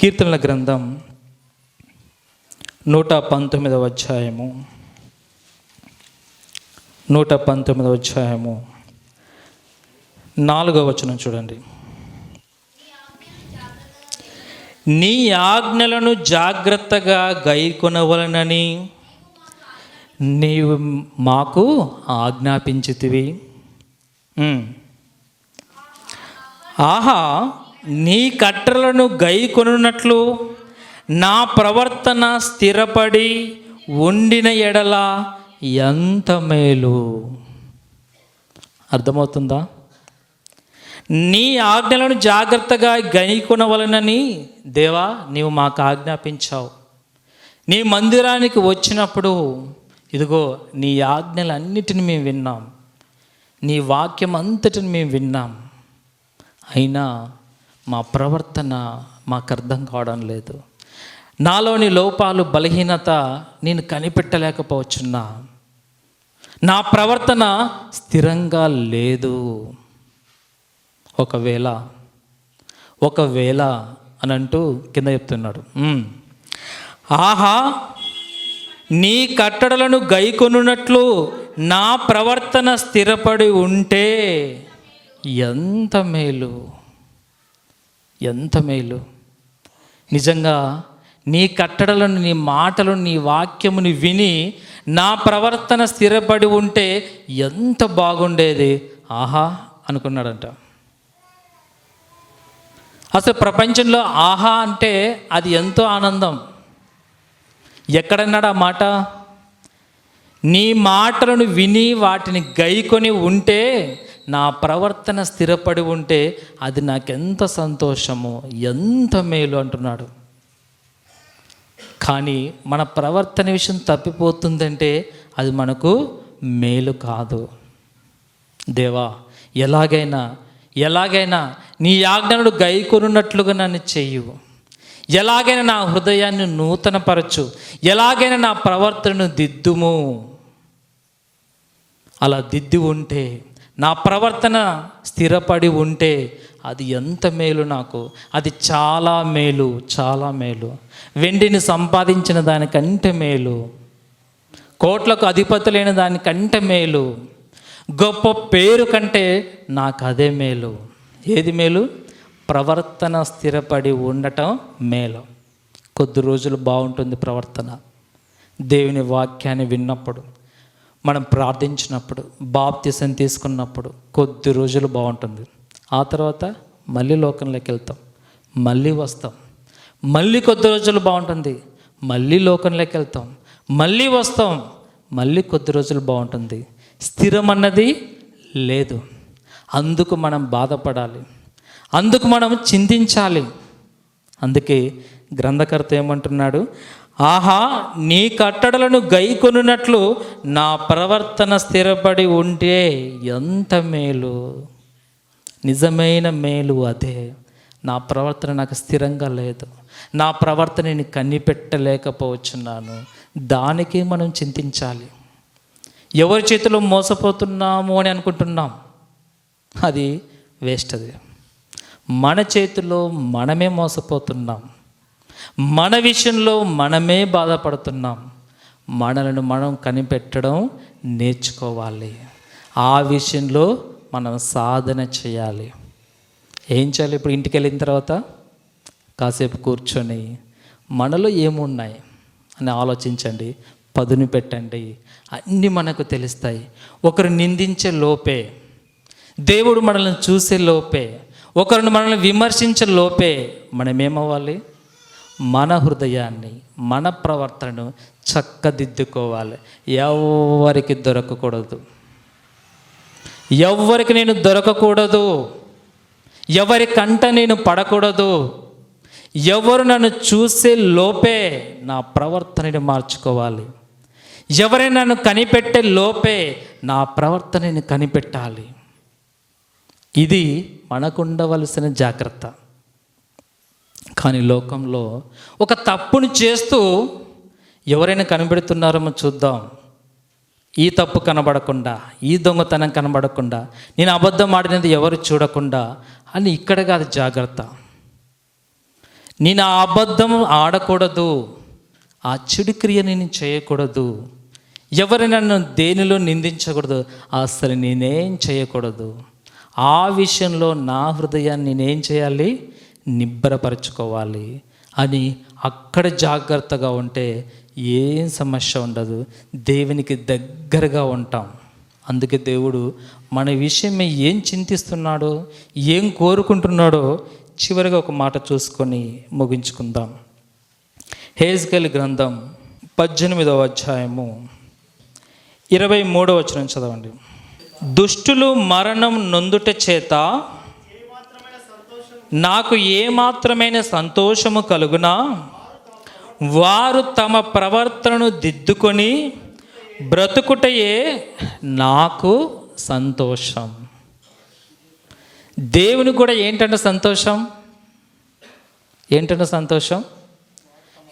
కీర్తనల గ్రంథం నూట పంతొమ్మిదవ అధ్యాయము. నూట పంతొమ్మిదవ అధ్యాయము. నాలుగవ వచనం చూడండి. నీ ఆజ్ఞలను జాగ్రత్తగా గైకొనవలనని నీవు మాకు ఆజ్ఞాపించితివి. ఆహా నీ కట్టలను గై కొనున్నట్లు నా ప్రవర్తన స్థిరపడి ఉండిన ఎడల ఎంత మేలు. అర్థమవుతుందా? నీ ఆజ్ఞలను జాగ్రత్తగా గనికొనవలనని దేవా నీవు మాకు ఆజ్ఞాపించావు. నీ మందిరానికి వచ్చినప్పుడు ఇదిగో నీ ఆజ్ఞలన్నిటిని మేము విన్నాం. నీ వాక్యం అంతటిని మేము విన్నాం. అయినా మా ప్రవర్తన మాకు అర్థం కావడం లేదు. నాలోని లోపాలు బలహీనత నేను కనిపెట్టలేకపోవచ్చున్నా. నా ప్రవర్తన స్థిరంగా లేదు. ఒకవేళ ఒకవేళ అని అంటూ కింద చెప్తున్నాడు. ఆహా నీ కట్టడలను గైకొనున్నట్లు నా ప్రవర్తన స్థిరపడి ఉంటే ఎంత మేలు. ఎంత మేలు. నిజంగా నీ కట్టడలను నీ మాటలను నీ వాక్యముని విని నా ప్రవర్తన స్థిరపడి ఉంటే ఎంత బాగుండేది. ఆహా అనుకున్నాడంట. అసలు ప్రపంచంలో ఆహా అంటే అది ఎంతో ఆనందం. ఎక్కడన్నాడు ఆ మాట? నీ మాటలను విని వాటిని గైకొని ఉంటే నా ప్రవర్తన స్థిరపడి ఉంటే అది నాకెంత సంతోషము ఎంత మేలు అంటున్నాడు. కానీ మన ప్రవర్తన విషయం తప్పిపోతుందంటే అది మనకు మేలు కాదు. దేవా ఎలాగైనా ఎలాగైనా నీ ఆజ్ఞలను గైకొనున్నట్లుగా నన్ను చెయ్యు ఎలాగైనా నా హృదయాన్ని నూతనపరచు. ఎలాగైనా నా ప్రవర్తనను దిద్దుము. అలా దిద్ది ఉంటే నా ప్రవర్తన స్థిరపడి ఉంటే అది ఎంత మేలు నాకు. అది చాలా మేలు చాలా మేలు. వెండిని సంపాదించిన దానికంటే మేలు. కోట్లకు అధిపతులైన దానికంటే మేలు. గొప్ప పేరు కంటే నాకు అదే మేలు. ఏది మేలు? ప్రవర్తన స్థిరపడి ఉండటం మేలు. కొద్ది రోజులు బాగుంటుంది ప్రవర్తన. దేవుని వాక్యాన్ని విన్నప్పుడు. మనం ప్రార్థించినప్పుడు బాప్తిసం తీసుకున్నప్పుడు కొద్ది రోజులు బాగుంటుంది. ఆ తర్వాత మళ్ళీ లోకంలోకి వెళ్తాం. మళ్ళీ వస్తాం. మళ్ళీ కొద్ది రోజులు బాగుంటుంది. మళ్ళీ లోకంలోకి వెళ్తాం. మళ్ళీ వస్తాం. మళ్ళీ కొద్ది రోజులు బాగుంటుంది. స్థిరం అన్నది లేదు. అందుకు మనం బాధపడాలి. అందుకు మనం చింతించాలి. అందుకే గ్రంథకర్త ఏమంటున్నాడు? ఆహా నీ కట్టడలను గైకొనున్నట్లు నా ప్రవర్తన స్థిరపడి ఉంటే ఎంత మేలు? నిజమైన మేలు అదే. నా ప్రవర్తన నాకు స్థిరంగా లేదు. నా ప్రవర్తన నేను కనిపెట్టలేకపోవచ్చున్నాను. దానికి మనం చింతించాలి. ఎవరి చేతిలో మోసపోతున్నాము అని అనుకుంటున్నాం? అది వేస్ట్ అది. మన చేతిలో మనమే మోసపోతున్నాం. మన విషయంలో మనమే బాధపడుతున్నాం. మనలను మనం కనిపెట్టడం నేర్చుకోవాలి. ఆ విషయంలో మనం సాధన చేయాలి. ఏం చేయాలి? ఇప్పుడు ఇంటికి వెళ్ళిన తర్వాత కాసేపు కూర్చొని మనలో ఏమున్నాయి అని ఆలోచించండి. పదును పెట్టండి. అన్నీ మనకు తెలుస్తాయి. ఒకరు నిందించే లోపే దేవుడు మనల్ని చూసే లోపే ఒకరిని మనల్ని విమర్శించే లోపే మనం ఏమవ్వాలి మన హృదయాన్ని మన ప్రవర్తనను చక్కదిద్దుకోవాలి. ఎవరికి దొరకకూడదు. ఎవరికి నేను దొరకకూడదు. ఎవరి కంట నేను పడకూడదు. ఎవరు నన్ను చూసే లోపే నా ప్రవర్తనని మార్చుకోవాలి. ఎవరి నన్ను కనిపెట్టే లోపే నా ప్రవర్తనని కనిపెట్టాలి. ఇది మనకుండవలసిన జాగ్రత్త. కానీ లోకంలో ఒక తప్పును చేస్తూ ఎవరైనా కనిపెడుతున్నారేమో చూద్దాం. ఈ తప్పు కనబడకుండా ఈ దొంగతనం కనబడకుండా నేను అబద్ధం ఆడినది ఎవరు చూడకుండా అని ఇక్కడ కాదు జాగ్రత్త. నేను ఆ అబద్ధం ఆడకూడదు ఆ చెడు క్రియ నేను చేయకూడదు. ఎవరైనా నన్ను దేనిలో నిందించకూడదు అసలు నేనేం చేయకూడదు? ఆ విషయంలో నా హృదయాన్ని నేనేం చేయాలి? నిబ్బరపరచుకోవాలి. అని అక్కడ జాగ్రత్తగా ఉంటే ఏం సమస్య ఉండదు. దేవునికి దగ్గరగా ఉంటాం. అందుకే దేవుడు మన విషయమే ఏం చింతిస్తున్నాడో ఏం కోరుకుంటున్నాడో చివరిగా ఒక మాట చూసుకొని ముగించుకుందాం. హేజ్గల్ గ్రంథం పద్దెనిమిదవ అధ్యాయము ఇరవై మూడవ వచనం చదవండి. దుష్టులు మరణం నొందుట చేత నాకు ఏమాత్రమైన సంతోషము కలుగునా? వారు తమ ప్రవర్తనను దిద్దుకొని బ్రతుకుటయే నాకు సంతోషం. దేవుని కూడా ఏంటంటే సంతోషం? ఏంటంటే సంతోషం?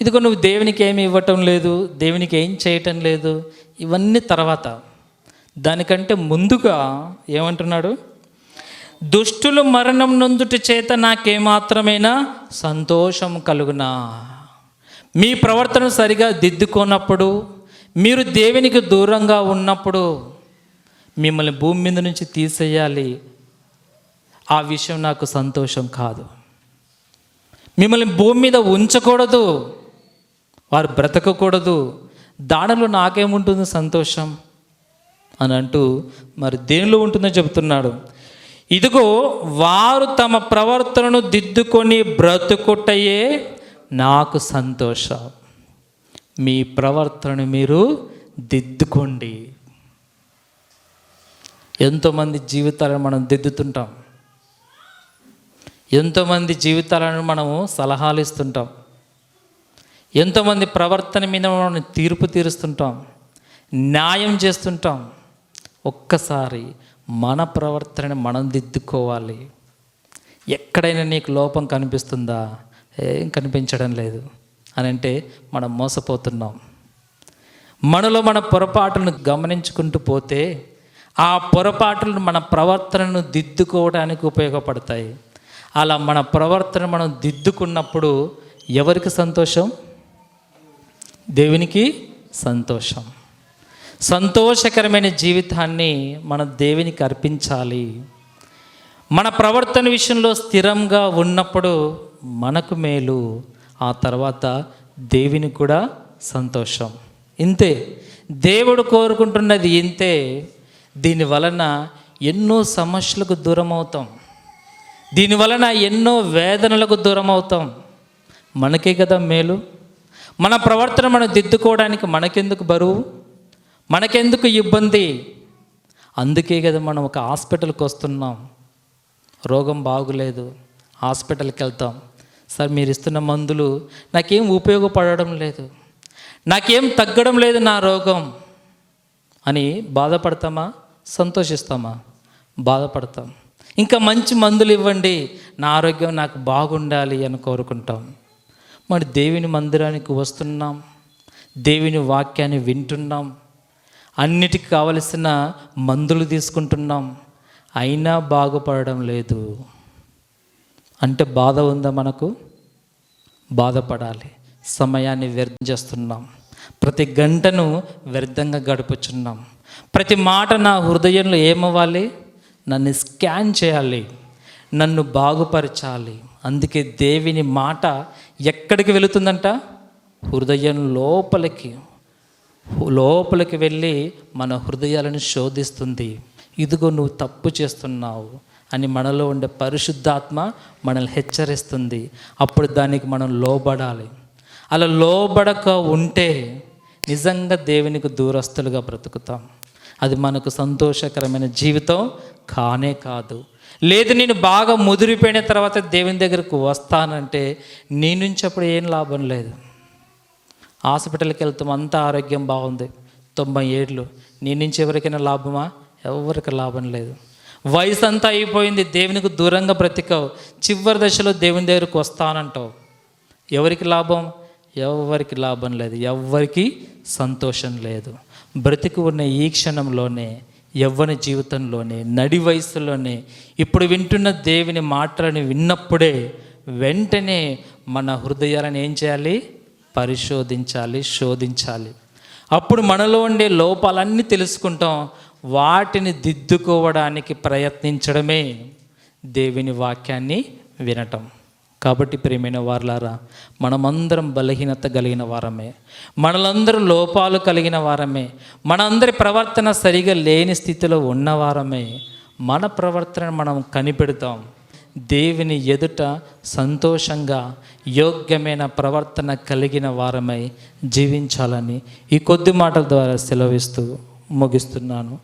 ఇదిగో నువ్వు దేవునికి ఏమి ఇవ్వటం లేదు దేవునికి ఏం చేయటం లేదు ఇవన్నీ తర్వాత. దానికంటే ముందుగా ఏమంటున్నాడు? దుష్టులు మరణం నొందుట చేత నాకేమాత్రమైనా సంతోషం కలుగునా? మీ ప్రవర్తన సరిగా దిద్దుకోనప్పుడు మీరు దేవునికి దూరంగా ఉన్నప్పుడు మిమ్మల్ని భూమి మీద నుంచి తీసేయాలి. ఆ విషయం నాకు సంతోషం కాదు. మిమ్మల్ని భూమి మీద ఉంచకూడదు. వారు బ్రతకకూడదు. దానిలో నాకేముంటుంది సంతోషం? అని అంటూ మరి దేనిలో ఉంటుందో చెబుతున్నాడు. ఇదిగో వారు తమ ప్రవర్తనను దిద్దుకొని బ్రతుకుటయే నాకు సంతోషం. మీ ప్రవర్తనను మీరు దిద్దుకోండి. ఎంతోమంది జీవితాలను మనం దిద్దుతుంటాం. ఎంతోమంది జీవితాలను మనము సలహాలు ఇస్తుంటాం. ఎంతోమంది ప్రవర్తన మీద మనం తీర్పు తీరుస్తుంటాం. న్యాయం చేస్తుంటాం. ఒక్కసారి మన ప్రవర్తనని మనం దిద్దుకోవాలి. ఎక్కడైనా నీకు లోపం కనిపిస్తుందా? ఏం కనిపించడం లేదు అని అంటే మనం మోసపోతున్నాం. మనలో మన పొరపాటును గమనించుకుంటూ పోతే ఆ పొరపాటులను మన ప్రవర్తనను దిద్దుకోవడానికి ఉపయోగపడతాయి. అలా మన ప్రవర్తన మనం దిద్దుకున్నప్పుడు ఎవరికి సంతోషం? దేవునికి సంతోషం. సంతోషకరమైన జీవితాన్ని మన దేవునికి అర్పించాలి. మన ప్రవర్తన విషయంలో స్థిరంగా ఉన్నప్పుడు మనకు మేలు ఆ తర్వాత దేవునికి కూడా సంతోషం. ఇంతే. దేవుడు కోరుకుంటున్నది ఇంతే. దీని వలన ఎన్నో సమస్యలకు దూరం అవుతాం దీని వలన ఎన్నో వేదనలకు దూరం అవుతాం మనకే కదా మేలు. మన ప్రవర్తన మనం దిద్దుకోవడానికి మనకెందుకు బరువు? మనకెందుకు ఇబ్బంది? అందుకే కదా మనం ఒక హాస్పిటల్కి వస్తున్నాం. రోగం బాగులేదు. హాస్పిటల్కి వెళ్తాం. సార్ మీరు ఇస్తున్న మందులు నాకేం ఉపయోగపడడం లేదు. నాకేం తగ్గడం లేదు నా రోగం. అని బాధపడతామా? సంతోషిస్తామా? బాధపడతాం. ఇంకా మంచి మందులు ఇవ్వండి. నా ఆరోగ్యం నాకు బాగుండాలి అని కోరుకుంటాం. మరి దేవుని మందిరానికి వస్తున్నాం. దేవుని వాక్యాన్ని వింటున్నాం. అన్నిటికి కావలసిన మందులు తీసుకుంటున్నాం. అయినా బాగుపడడం లేదు. అంటే బాధ ఉందా మనకు? బాధపడాలి. సమయాన్ని వ్యర్థం చేస్తున్నాం. ప్రతి గంటను వ్యర్థంగా గడుపుచున్నాం. ప్రతి మాట నా హృదయంలో ఏమవ్వాలి? నన్ను స్కాన్ చేయాలి. నన్ను బాగుపరచాలి. అందుకే దేవిని మాట ఎక్కడికి వెళుతుందంట? హృదయం లోపలికి. లోపలికి వెళ్ళి మన హృదయాలను శోధిస్తుంది. ఇదిగో నువ్వు తప్పు చేస్తున్నావు అని మనలో ఉండే పరిశుద్ధాత్మ మనల్ని హెచ్చరిస్తుంది. అప్పుడు దానికి మనం లోబడాలి. అలా లోబడక ఉంటే నిజంగా దేవునికి దూరస్తులుగా బ్రతుకుతాం. అది మనకు సంతోషకరమైన జీవితం కానే కాదు. లేదు నేను బాగా ముదిరిపోయిన తర్వాత దేవుని దగ్గరకు వస్తానంటే నీ నుంచి అప్పుడు ఏం లాభం లేదు. హాస్పిటల్కి వెళ్తాం అంతా ఆరోగ్యం బాగుంది. తొంభై ఏళ్ళు నీ నుంచి ఎవరికైనా లాభమా? ఎవరికి లాభం లేదు. వయసు అంతా అయిపోయింది. దేవునికి దూరంగా బ్రతికావు. చివరి దశలో దేవుని దగ్గరకు వస్తానంటావు. ఎవరికి లాభం? ఎవరికి లాభం లేదు. ఎవరికి సంతోషం లేదు. బ్రతికి ఉన్న ఈ క్షణంలోనే యవ్వన జీవితంలోనే నడి వయసులోనే ఇప్పుడు వింటున్న దేవుని మాటలను విన్నప్పుడే వెంటనే మన హృదయాలను ఏం చేయాలి? పరిశోధించాలి శోధించాలి. అప్పుడు మనలో ఉండే లోపాలన్నీ తెలుసుకుంటాం. వాటిని దిద్దుకోవడానికి ప్రయత్నించడమే దేవుని వాక్యాన్ని వినటం. కాబట్టి ప్రేమైన వారులారా మనమందరం బలహీనత కలిగిన వారమే. మనలందరం లోపాలు కలిగిన వారమే. మనందరి ప్రవర్తన సరిగా లేని స్థితిలో ఉన్నవారమే మన ప్రవర్తన మనం కనిపెడతాం. దేవుని ఎదుట సంతోషంగా యోగ్యమైన ప్రవర్తన కలిగిన వారమై జీవించాలని ఈ కొద్ది మాటల ద్వారా సెలవిస్తూ ముగిస్తున్నాను.